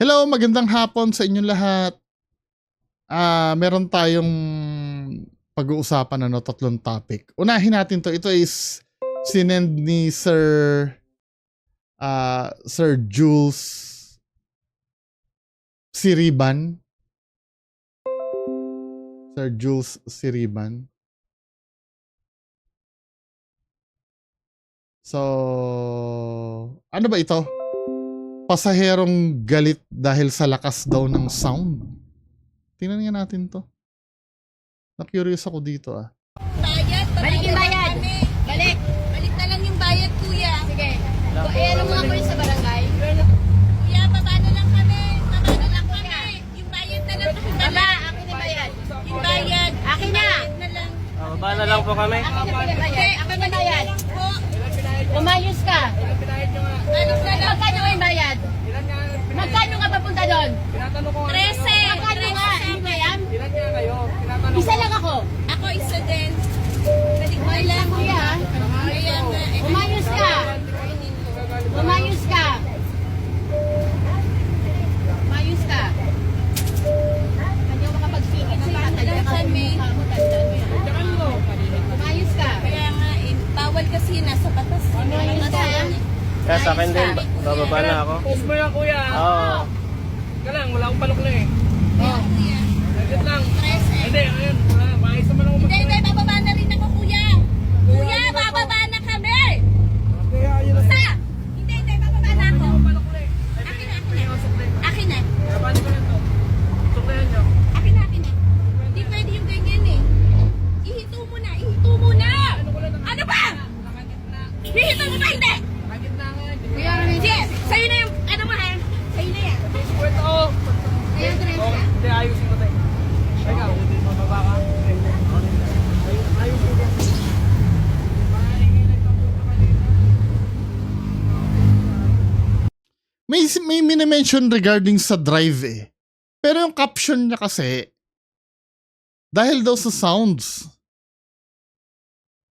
Hello, magandang hapon sa inyong lahat. Ah, meron tayong pag-uusapan ano, tatlong topic. Unahin natin to. Ito is sinend ni Sir ah, Sir Jules Siriban. Sir Jules Siriban. So, ano ba ito? Pasaherong galit dahil sa lakas daw ng sound. Tingnan nga natin to. Na-curious ako dito ah. Bayad, Balik yung bayad. Kami. Balik. Balik na lang yung bayad, kuya. Sige. Eh, ano mga po sa barangay? Kuya, baba na lang kami. Baba na lang kami. Yung bayad na lang. Baba, akin na bayad. Yung bayad. Akin na. Bayad na lang. Ah, baba na lang po kami. Akin na bayad. Akin na bayad. Umayos ka. Magkano yung bayad? Magkano nga papunta doon? 13. Magkano nga? Hindi yan? Ilan nga kayo? Isa lang ako. Ako isa din. Balik na lang. Kuya, umayos ka. Umayos ka. Umayos ka. Kanya makapagsingit sa tatanda ka sa mukha mo. Umayos ka. Kaya nga, eh, bawal kasi nasa batas. Kaya sa akin din, ba- bababa na ako. Post mo yan, kuya. Oo. Ka lang, wala akong palok na eh. Kaya, kuya. Saglit lang. 13. Hindi, ayun. Wala, maayos naman ako Hindi, hindi, bababa na rin ako, kuya. Kuya, bababa na kami. Kaya ayun na. Sa! Hindi, hindi, bababa na ako. Palok na eh. Akin na, akin na. Akin na. Kaya paano ko lang to? Suklayan nyo. Akin na, akin na. Hindi pwede yung ganyan eh. Ihito mo na, ihito mo na! Ano ba? Ihito mo ba hindi? Nakagit na nga yan. Kuya, ano Sige, sa'yo na yung, ano mo ha? Sa'yo na yan. Kwento ko. Ayun, Teresa. Okay, hindi, ayusin ko tayo. Teka, mababa ka. Ayusin ko. May, may minimension regarding sa drive eh. Pero yung caption niya kasi, dahil daw sa sounds.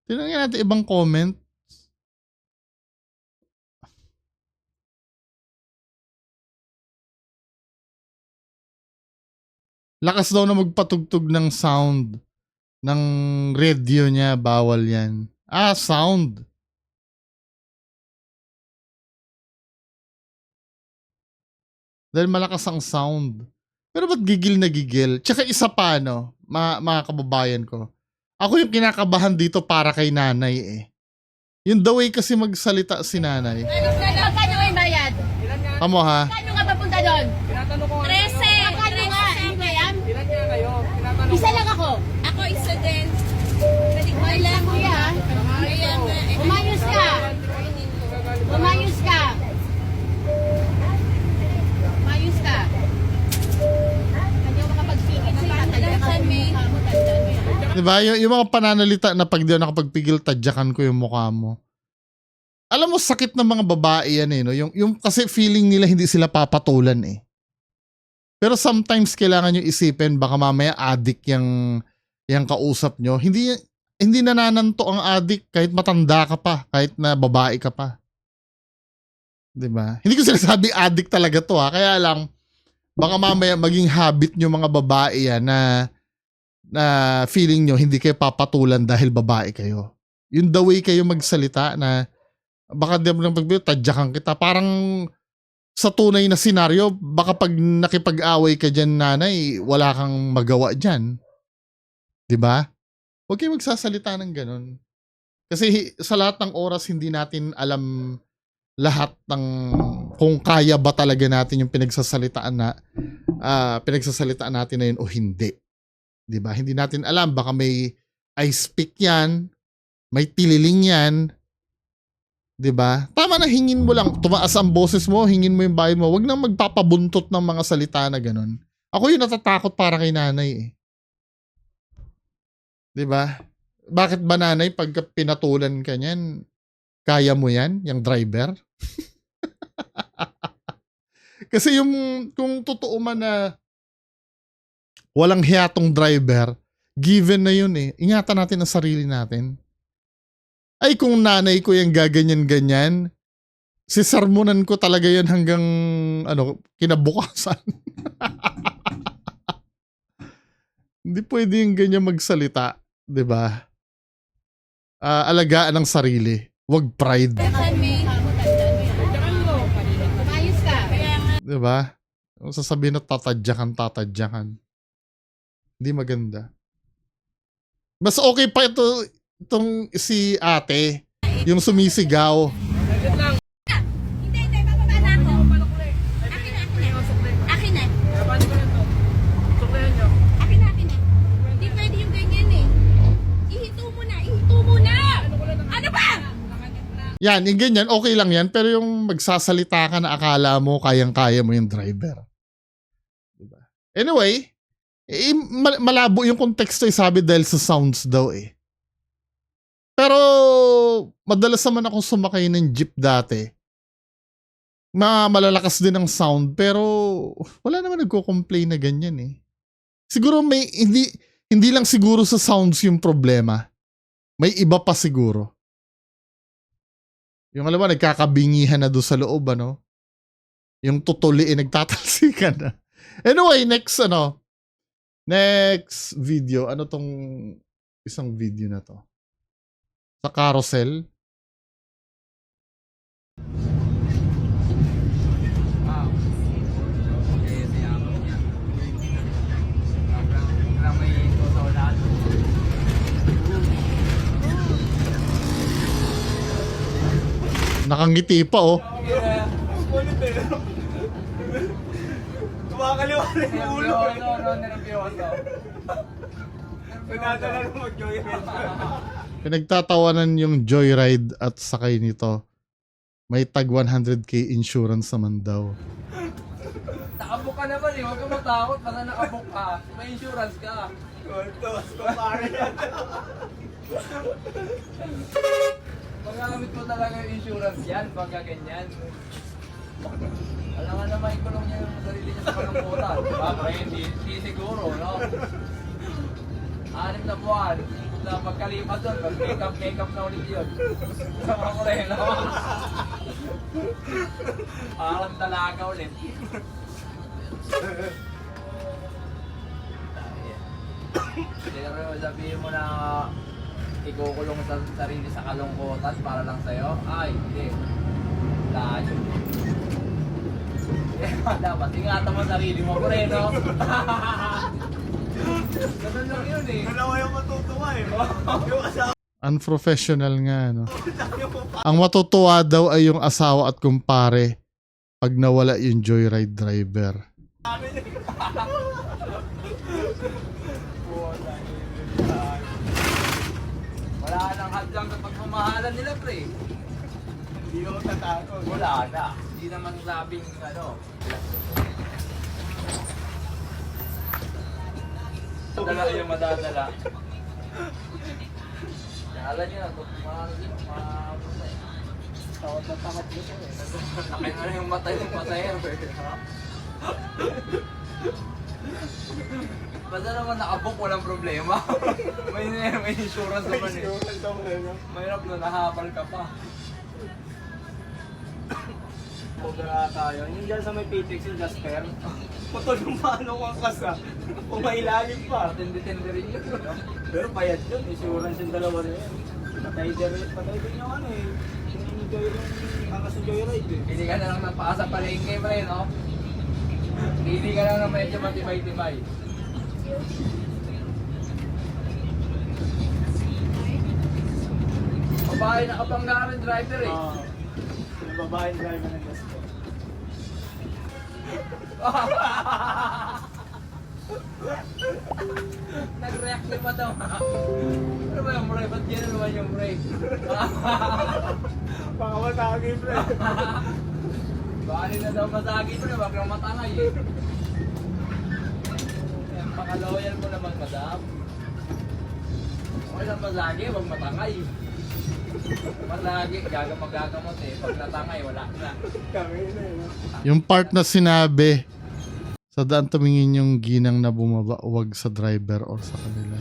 Tingnan nga natin ibang comment. Lakas daw na magpatugtog ng sound ng radio niya, bawal yan. Ah, sound. Dahil malakas ang sound. Pero ba't gigil na gigil? Tsaka isa pa, no, mga, mga kababayan ko. Ako yung kinakabahan dito para kay nanay eh. Yung the way kasi magsalita si nanay. Magkano yung bayad? Amo ha? Magkano nga papunta doon? Tinatanong ko nga. 13. Magkano nga? Hindi ba yan? Ilan nga kayo? Tinatanong Isa lang ako. Ako isa din. Balik na lang. Kuya. Umayos ka. Umayos Diba? Yung, yung mga pananalita na pag di ako nakapagpigil, tadyakan ko yung mukha mo. Alam mo, sakit ng mga babae yan eh. No? Yung, yung kasi feeling nila hindi sila papatulan eh. Pero sometimes kailangan nyo isipin, baka mamaya addict yung, yung kausap nyo. Hindi, hindi nanananto ang addict kahit matanda ka pa, kahit na babae ka pa. 'Di ba? Hindi ko sinasabi addict talaga to ha. Kaya lang, baka mamaya maging habit nyo mga babae yan na na feeling nyo hindi kayo papatulan dahil babae kayo. Yung the way kayo magsalita na baka di mo lang pagbiyo, tadyakan kita. Parang sa tunay na senaryo, baka pag nakipag-away ka dyan, nanay, wala kang magawa dyan. ba? Huwag kayo magsasalita ng ganun. Kasi sa lahat ng oras, hindi natin alam lahat ng kung kaya ba talaga natin yung pinagsasalitaan na ah, pinagsasalitaan natin na yun o hindi. 'Di ba? Hindi natin alam baka may ice pick 'yan, may tililing 'yan. 'Di ba? Tama na hingin mo lang, tumaas ang boses mo, hingin mo yung bahay mo. Huwag nang magpapabuntot ng mga salita na ganun. Ako yung natatakot para kay nanay eh. 'Di ba? Bakit ba nanay pagka pinatulan ka niyan, kaya mo 'yan, yung driver? Kasi yung kung totoo man na walang hiyatong driver, given na yun eh. Ingatan natin ang sarili natin. Ay kung nanay ko yung gaganyan-ganyan, sisarmunan ko talaga yan hanggang ano, kinabukasan. Hindi pwede yung ganyan magsalita, 'di ba? Ah, alagaan ang sarili, wag pride. 'di ba? Sasabihin na tatadyakan, tatadyakan. Hindi maganda. Mas okay pa ito itong si ate, yung sumisigaw. Hindi, hindi, bababa na ako. Akin na, akin na. Akin na. Akin na, akin na. Hindi pwede yung ganyan eh. Ihito mo na, ihito mo na! Ano ba? Yan, yung ganyan, okay lang yan. Pero yung magsasalita ka na akala mo, kayang-kaya mo yung driver. Diba? Anyway, eh, mal- malabo yung konteksto eh, sabi dahil sa sounds daw eh. Pero, madalas naman akong sumakay ng jeep dati. Ma malalakas din ang sound, pero wala naman nagko-complain na ganyan eh. Siguro may, hindi, hindi lang siguro sa sounds yung problema. May iba pa siguro. Yung alam mo, nagkakabingihan na doon sa loob, ano? Yung tutuli, eh, nagtatalsikan na. Anyway, next, ano? Next video. Ano tong isang video na to? Sa carousel? Nakangiti pa, oh. Kumakaliwa na yung ulo. No, no, no, nervyoso. Pinadala na mag-joyride. Pinagtatawanan yung joyride at sakay nito. May tag 100k insurance naman daw. Nakabok ka naman eh, huwag ka matakot. Basta nakabok ka, may insurance ka. Kultos, kumare yan. Magamit mo talaga yung insurance yan, pagka ganyan. Alam nga naman, ikulong niya yung sarili niya sa kalungkutan. Diba? Kaya hindi, hindi siguro, no? Anim na buwan. Na pagkalipas doon, pag make-up, make-up na ulit yun. Sa mga moreno. Parang dalaga ulit. Pero sabihin mo na ikukulong sa sarili sa kalungkutan para lang sa'yo? Ay, hindi. Layo. Dapat ingatan mo sarili mo, Moreno. Ganun lang yun eh. Dalawa yung matutuwa eh. Yung asawa Unprofessional nga, no? Ang matutuwa daw ay yung asawa at kumpare pag nawala yung joyride driver. Wala nang hadlang sa pagmamahalan nila, pre. hindi ako tatakot. Wala na. Hindi naman sabing ano. Dala yung madadala. Alam niyo na, kung mga mga Takot na takot dito eh. Laki na yung mata yung pasahero eh. Basta naman nakabook, walang problema. may, may insurance naman eh. Insurance ako eh. Mahirap na nahapal ka pa. Cobra tayo. Yung dyan sa may Pitex yung Jasper. Putol yung paano kang kasa. Umailalim pa. Tindi-tindi rin yun. Pero bayad yun. Insurance yung dalawa na yan. Patay din, patay din yung ano eh. Yung enjoy yung angas sa joyride eh. Hindi ka na lang napaasa palengke pa rin, no? Hindi ka lang na medyo matibay-tibay. Babae na kabanggaran driver eh. Ah, yung babaeng driver ng Jasper. Nag-react na pa daw. Ano ba yung Bray? Ba't gano'n naman yung Bray? Baka matagi pre. Bali na daw masagi na, wag kang matangay eh. Yan, Paka-loyal mo naman, madam. Okay lang masagi, wag matangay. Malagi, gagamag-gagamot eh. Pag natangay, wala na. Kami na eh, yun. Yung part na sinabi, sa daan tumingin yung ginang na bumaba, wag sa driver or sa kanila.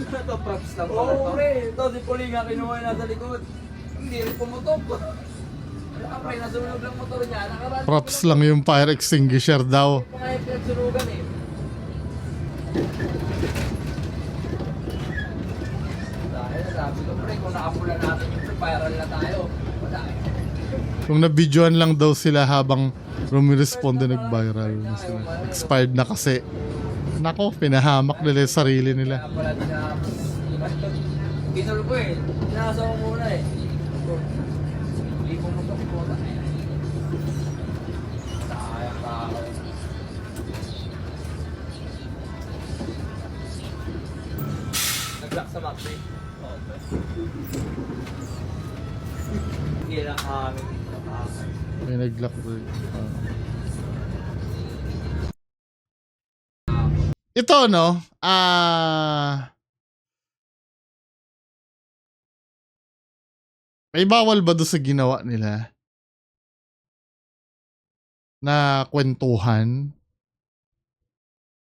Ito props lang pala to. Oo, pre. Ito si Pulinga kinuha na sa likod. Hindi rin pumutok. Wala, pre, nasunog lang motor niya. Nakaraan. Props lang yung fire extinguisher daw. Mga yung eh. Dahil sabi ko, pre, kung nakapula natin yung viral na tayo. Wala eh. Kung nabidyoan lang daw sila habang rumiresponde nag-viral. Expired na kasi. Nako, pinahamak nila yung sarili nila. Kaya pala. Pinul ko eh. Pinasa ko muna eh. Sa Maxi. Pre. Hindi lang amin. May nag-lock doon. Ah. ito, no? Ah... may bawal ba doon sa ginawa nila? Na kwentuhan?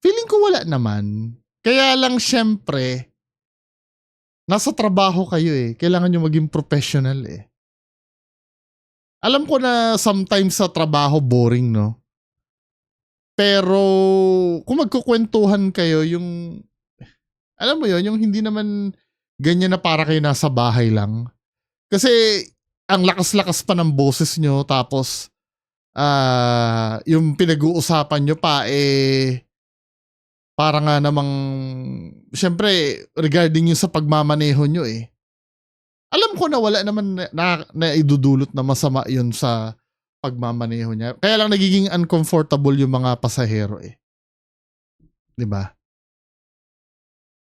Feeling ko wala naman. Kaya lang syempre, nasa trabaho kayo eh. Kailangan nyo maging professional eh. Alam ko na sometimes sa trabaho boring, no? Pero kung magkukwentuhan kayo, yung alam mo yon yung hindi naman ganyan na para kayo nasa bahay lang. Kasi ang lakas-lakas pa ng boses nyo tapos ah yung pinag-uusapan nyo pa eh para nga namang syempre regarding yung sa pagmamaneho nyo eh alam ko na wala naman na, na, na idudulot na masama yun sa pagmamaneho niya. Kaya lang nagiging uncomfortable yung mga pasahero eh. 'Di ba?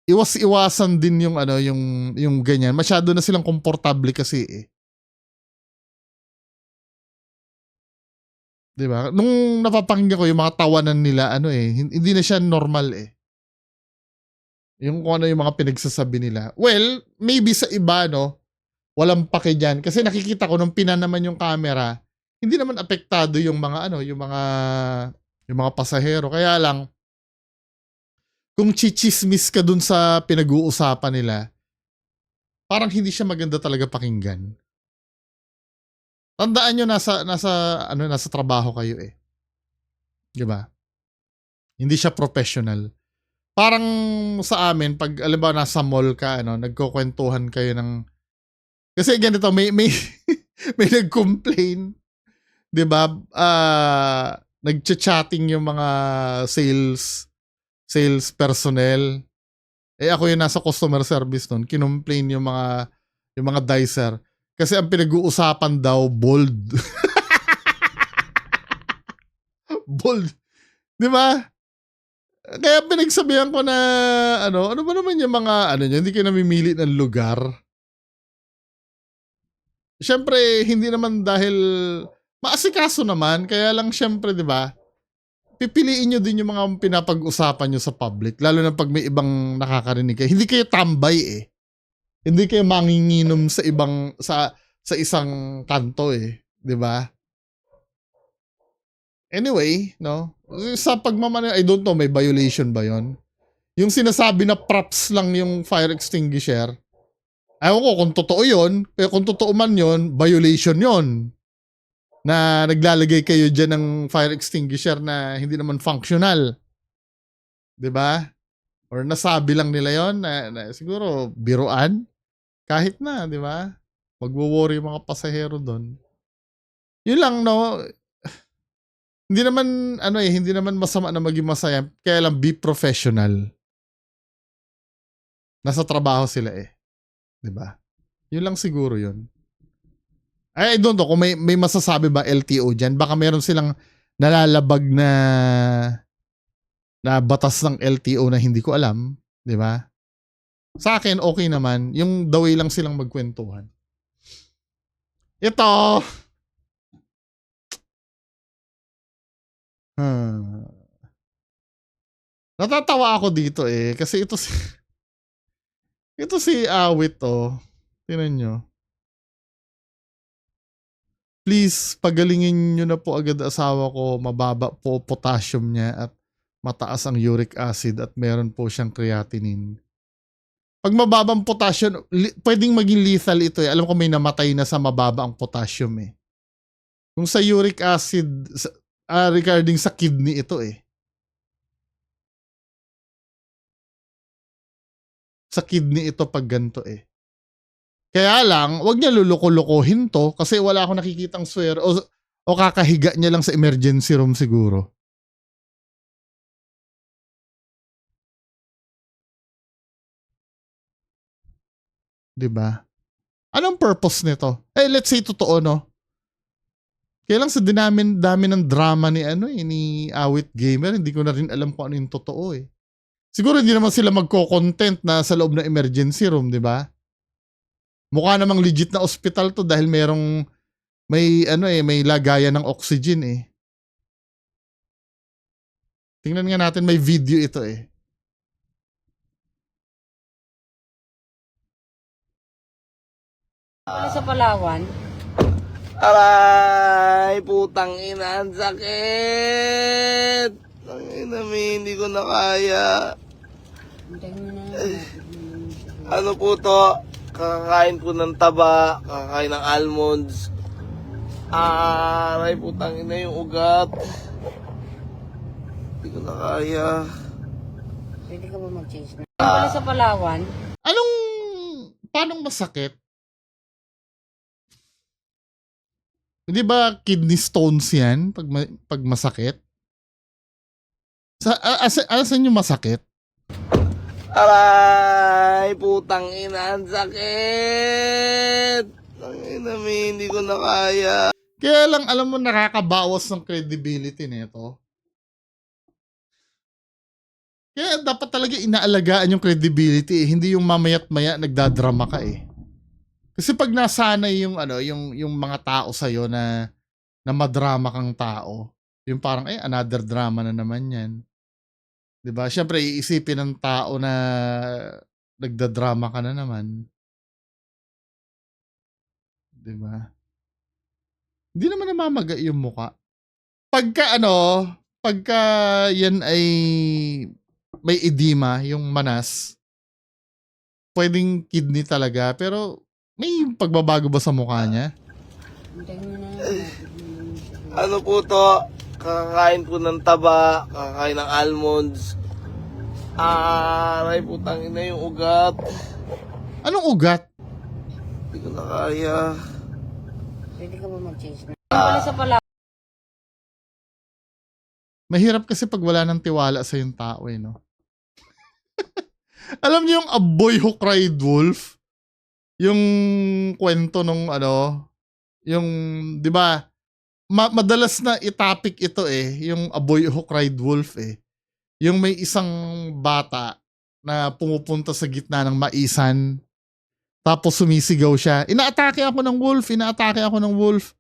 Iwas-iwasan din yung ano, yung yung ganyan. Masyado na silang komportable kasi eh. 'Di ba? Nung napapakinggan ko yung mga tawanan nila, ano eh, hin- hindi na siya normal eh. Yung kung ano yung mga pinagsasabi nila. Well, maybe sa iba, no, walang pake dyan. Kasi nakikita ko nung pinanaman yung camera, hindi naman apektado yung mga ano, yung mga yung mga pasahero. Kaya lang kung chichismis ka dun sa pinag-uusapan nila, parang hindi siya maganda talaga pakinggan. Tandaan nyo nasa nasa ano nasa trabaho kayo eh. 'Di ba? Hindi siya professional. Parang sa amin pag alam nasa mall ka ano, nagkukwentuhan kayo ng kasi ganito may may may nag-complain 'di ba? Ah, nagcha-chatting yung mga sales sales personnel. Eh ako yung nasa customer service noon, kinomplain yung mga yung mga dicer kasi ang pinag-uusapan daw bold. bold. 'Di ba? Kaya pinagsabihan ko na ano, ano ba naman yung mga ano nyo, hindi kayo namimili ng lugar. Siyempre, hindi naman dahil maasikaso naman, kaya lang siyempre, 'di ba? Pipiliin nyo din yung mga pinapag-usapan nyo sa public, lalo na pag may ibang nakakarinig kayo. Hindi kayo tambay eh. Hindi kayo manginginom sa ibang sa sa isang kanto eh, 'di ba? Anyway, no? Sa pagmamana, I don't know, may violation ba 'yon? Yung sinasabi na props lang yung fire extinguisher. Ayaw ko kung totoo 'yon, pero kung totoo man 'yon, violation 'yon. Na naglalagay kayo diyan ng fire extinguisher na hindi naman functional. 'Di ba? Or nasabi lang nila 'yon na, na siguro biruan kahit na, 'di ba? Magwo-worry yung mga pasahero doon. Yun lang no. Hindi naman ano eh, hindi naman masama na maging masaya, kaya lang be professional. Nasa trabaho sila eh. 'Di ba? Yun lang siguro 'yun. I, I don't know kung may may masasabi ba LTO diyan. Baka meron silang nalalabag na na batas ng LTO na hindi ko alam, 'di ba? Sa akin okay naman, yung the way lang silang magkwentuhan. Ito. Hmm. Natatawa ako dito eh kasi ito si ito si Awit to. Tingnan nyo. Please, pagalingin nyo na po agad asawa ko. Mababa po potassium niya at mataas ang uric acid at meron po siyang creatinine. Pag mababang potassium, pwedeng maging lethal ito eh. Alam ko may namatay na sa mababa ang potassium eh. Kung sa uric acid, sa, ah, regarding sa kidney ito eh. Sa kidney ito pag ganito eh. Kaya lang, wag niya luluko-lukohin to kasi wala akong nakikitang swear o, o kakahiga niya lang sa emergency room siguro. 'Di ba? Anong purpose nito? Eh, let's say totoo, no? Kaya sa dinamin, dami ng drama ni ano eh, ni Awit Gamer, hindi ko na rin alam kung ano yung totoo eh. Siguro hindi naman sila magko-content na sa loob ng emergency room, di ba? Mukha namang legit na ospital to dahil merong may ano eh, may lagayan ng oxygen eh. Tingnan nga natin, may video ito eh. Wala sa Palawan. Aray, putang ina, ang sakit! Ang ina, mi, hindi ko na kaya. Ano po to? Kakakain po ng taba, kakakain ng almonds. Aray, putang ina yung ugat. Hindi ko na kaya. Pwede ka ba mag-change na? Wala sa Palawan. Anong, paanong masakit? Hindi ba kidney stones yan pag, ma- pag masakit? Sa, a- asa, asan yung masakit? Aray, putang ina, ang sakit! Ang ina, mi, hindi ko na kaya. Kaya lang alam mo nakakabawas ng credibility nito. Kaya dapat talaga inaalagaan yung credibility eh. Hindi yung mamayat maya nagdadrama ka eh. Kasi pag nasanay yung ano, yung yung mga tao sa na na madrama kang tao, yung parang eh another drama na naman 'yan. 'Di ba? Syempre iisipin ng tao na nagdadrama ka na naman. 'Di ba? Hindi naman namamaga yung muka. Pagka ano, pagka yan ay may edema, yung manas, pwedeng kidney talaga, pero may pagbabago ba sa mukha niya? Ano po to? Kakakain po ng taba, kakakain ng almonds. Aray, putang ina yung ugat. Anong ugat? Hindi ko na kaya. Pwede ka ba mag-change na? Wala sa Palawan. Mahirap kasi pag wala ng tiwala sa yung tao eh, no? Alam niyo yung A Boy Who Cried Wolf? Yung kwento nung ano, yung, di ba, ma- madalas na itapik ito eh, yung A Boy Who Cried Wolf eh. Yung may isang bata na pumupunta sa gitna ng maisan, tapos sumisigaw siya, inaatake ako ng wolf, inaatake ako ng wolf.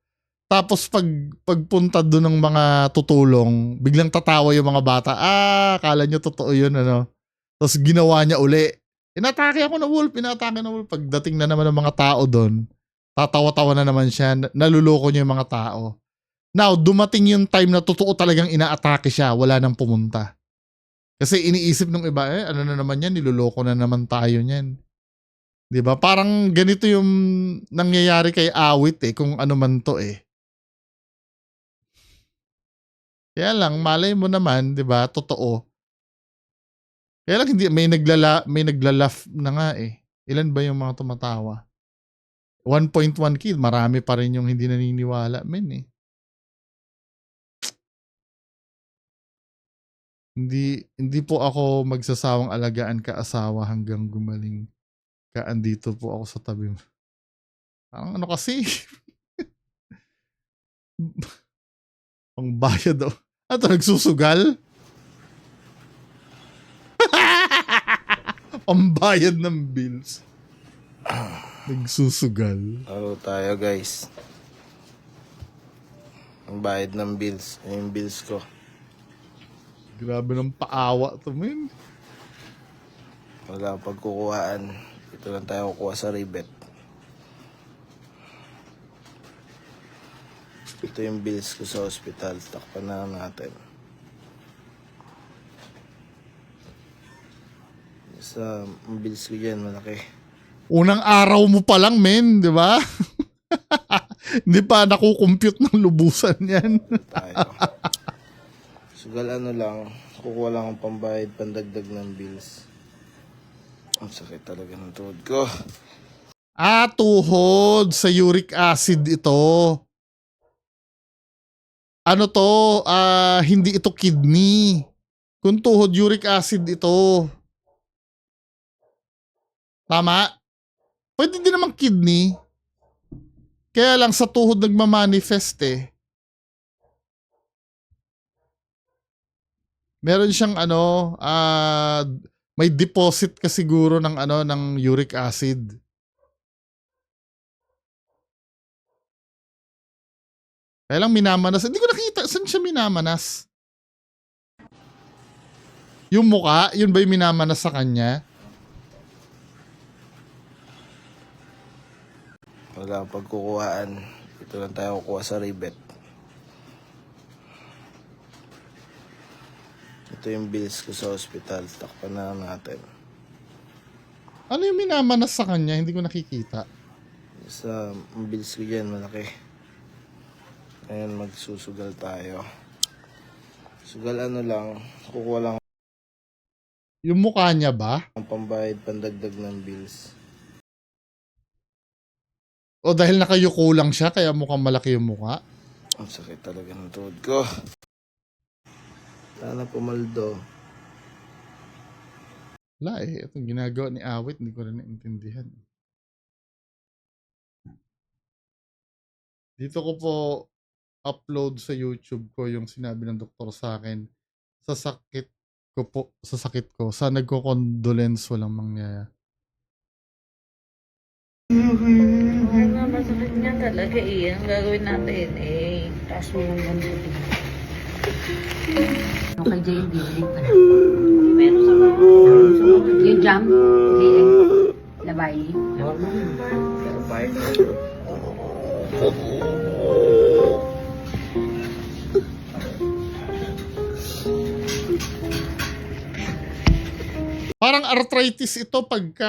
Tapos pag pagpunta doon ng mga tutulong, biglang tatawa yung mga bata. Ah, akala nyo totoo yun, ano. Tapos ginawa niya uli. Inatake ako ng wolf, inatake ng wolf. Pagdating na naman ng mga tao doon, tatawa-tawa na naman siya, na- naluloko niya yung mga tao. Now, dumating yung time na totoo talagang inaatake siya, wala nang pumunta. Kasi iniisip nung iba, eh, ano na naman yan, niluloko na naman tayo niyan. 'Di ba? Parang ganito yung nangyayari kay Awit eh, kung ano man to eh. Kaya lang, malay mo naman, 'di ba? Totoo. Kaya lang hindi may naglala may naglalaf na nga eh. Ilan ba yung mga tumatawa? 1.1 kid, marami pa rin yung hindi naniniwala, men eh. Hindi hindi po ako magsasawang alagaan ka asawa hanggang gumaling ka andito po ako sa tabi mo. Parang ano kasi? Pang bayad daw. Ato, nagsusugal? Pambayad ng bills. Nagsusugal. Ano tayo guys? Ang bayad ng bills. Yung bills ko. Grabe ng paawa to, men. Wala pagkukuhaan. Ito lang tayo kukuha sa ribet. Ito yung bills ko sa hospital. Takpan na natin. Sa mabilis ko dyan, malaki. Unang araw mo pa lang, men, di ba? Hindi pa nakukompute ng lubusan yan. Sugal ano lang, kukuha lang ang pambayad, pandagdag ng bills. Ang sakit talaga ng tuhod ko. ah, tuhod sa uric acid ito. Ano to? Ah, hindi ito kidney. Kung tuhod, uric acid ito. Tama? Pwede din naman kidney. Kaya lang sa tuhod nagmamanifest eh. Meron siyang ano, ah, may deposit ka siguro ng ano ng uric acid. Kaya lang minamanas. Hindi ko nakita. Saan siya minamanas? Yung muka, yun ba yung minamanas sa kanya? Wala pagkukuhaan. Ito lang tayo kukuha sa ribet. Ito yung bills ko sa hospital. Takpan na natin. Ano yung minamanas sa kanya? Hindi ko nakikita. Sa bills ko dyan, malaki. Ayan, magsusugal tayo. Sugal ano lang, kukuha lang Yung mukha niya ba? ang pambayad, pandagdag ng bills. O dahil nakayuko lang siya, kaya mukhang malaki yung mukha? Ang sakit talaga ng tuhod ko. Sana pumaldo. Wala eh. Itong ginagawa ni Awit, hindi ko rin naintindihan. Dito ko po upload sa YouTube ko yung sinabi ng doktor sa akin. Sa sakit ko po, sa sakit ko, sa nagko-condolence walang mangyayari. Oo nga, masakit nga talaga eh. Ang gagawin natin eh. Taas mo lang yan sa Yung kay JB, hindi pa na. Pero sa mga Yung jam, hindi eh. Labay. Parang arthritis ito pagka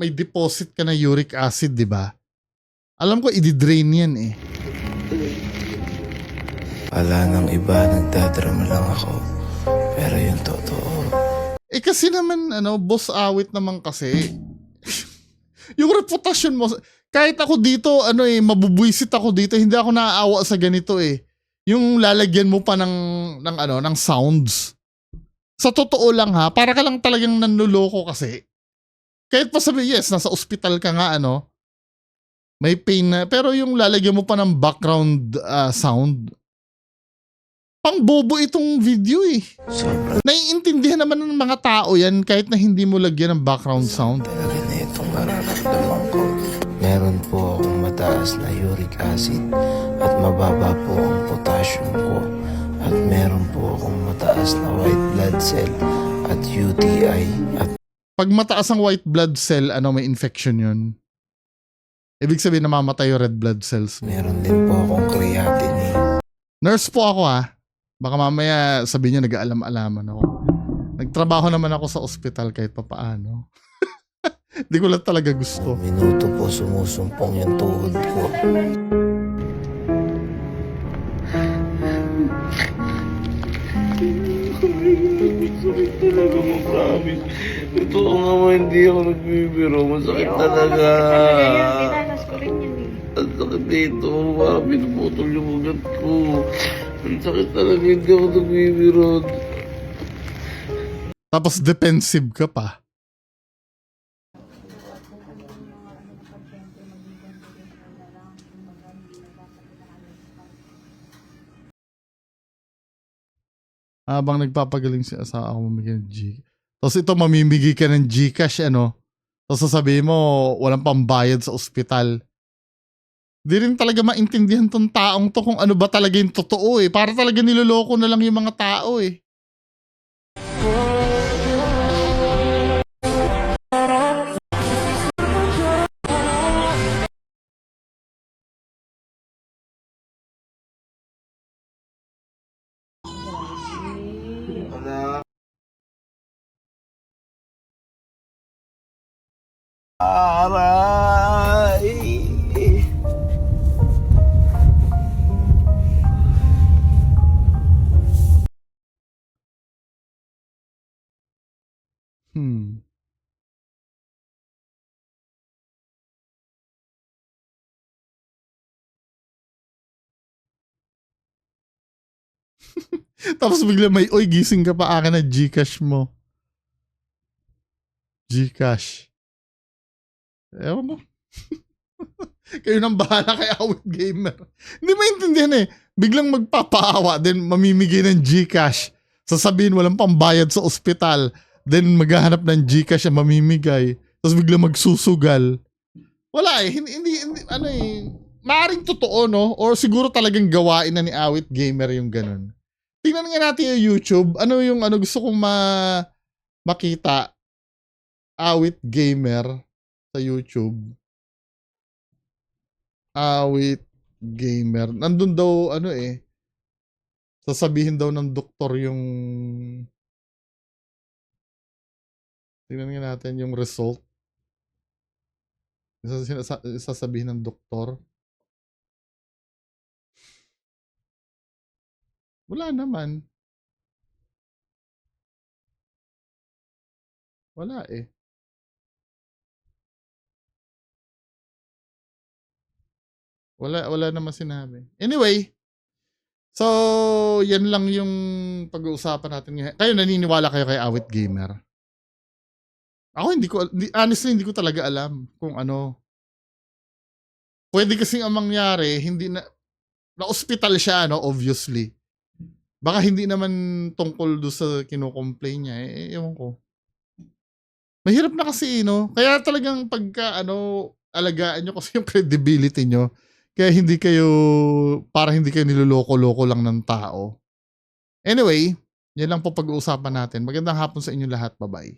may deposit ka na uric acid, di ba? Alam ko, i-drain yan eh. Wala nang iba, nagdadrama lang ako. Pero yung totoo. Eh kasi naman, ano, boss awit naman kasi. yung reputasyon mo, kahit ako dito, ano eh, mabubwisit ako dito, hindi ako naaawa sa ganito eh. Yung lalagyan mo pa ng, ng ano, ng sounds. Sa totoo lang ha, para ka lang talagang nanluloko kasi. Kahit pa sabi, yes, nasa ospital ka nga, ano, may pain na, pero yung lalagyan mo pa ng background ah, sound, pang bobo itong video eh Sobrang naiintindihan naman ng mga tao yan kahit na hindi mo lagyan ng background sound. talaga na itong nararamdaman ko. Meron po akong mataas na uric acid at mababa po ang potassium ko. At meron po akong mataas na white blood cell at UTI at Pag mataas ang white blood cell, ano may infection yun. Ibig sabihin namamatay yung red blood cells meron din po akong creatinine. Nurse po ako ah. Baka mamaya sabihin nyo nag-aalam-alaman ako. Nagtrabaho naman ako sa ospital kahit pa paano. Hindi ko lang talaga gusto. Minuto po sumusumpong yung tuhod ko. Talaga mo, promise. Ito nga mo, hindi ako nagbibiro. Masakit talaga. Sinalas ko rin yan eh. Ang sakit dito. Baka pinuputol yung ugat ko. Ang sakit talaga, hindi ako nagbibiro. Tapos defensive ka pa. Habang nagpapagaling si asawa ako mamigay ng G. Tapos ito mamimigay ka ng Gcash ano. Tapos sasabihin mo walang pambayad sa ospital. Di rin talaga maintindihan tong taong to kung ano ba talaga yung totoo eh. Para talaga niloloko na lang yung mga tao eh. Aray! Hmm. Tapos bigla may, oy, gising ka pa akin na Gcash mo. Gcash. Ewan mo. Kayo nang bahala kay Awit Gamer. Hindi maintindihan eh. Biglang magpapaawa, then mamimigay ng Gcash. Sasabihin walang pambayad sa ospital. Then maghahanap ng Gcash na mamimigay. Tapos biglang magsusugal. Wala eh. Hindi, hindi, hindi ano eh. Maaring totoo, no? Or siguro talagang gawain na ni Awit Gamer yung ganun. Tingnan nga natin yung YouTube. Ano yung ano gusto kong ma makita. Awit Gamer sa YouTube. Awit Gamer. Nandun daw ano eh. Sasabihin daw ng doktor yung Tingnan nga natin yung result. Sasabihin ng doktor. Wala naman. Wala eh. Wala, wala naman sinabi. Anyway, so, yan lang yung pag-uusapan natin ngayon. Kayo, naniniwala kayo kay Awit Gamer? Ako hindi ko, honestly, hindi ko talaga alam kung ano. Pwede kasing ang mangyari, hindi na, na-hospital siya, no, obviously. Baka hindi naman tungkol do sa kino-complain niya, eh, ewan ko. Mahirap na kasi, no? Kaya talagang pagka, ano, alagaan nyo kasi yung credibility nyo. Kaya hindi kayo, para hindi kayo niloloko-loko lang ng tao. Anyway, yan lang po pag-uusapan natin. Magandang hapon sa inyo lahat. Bye-bye.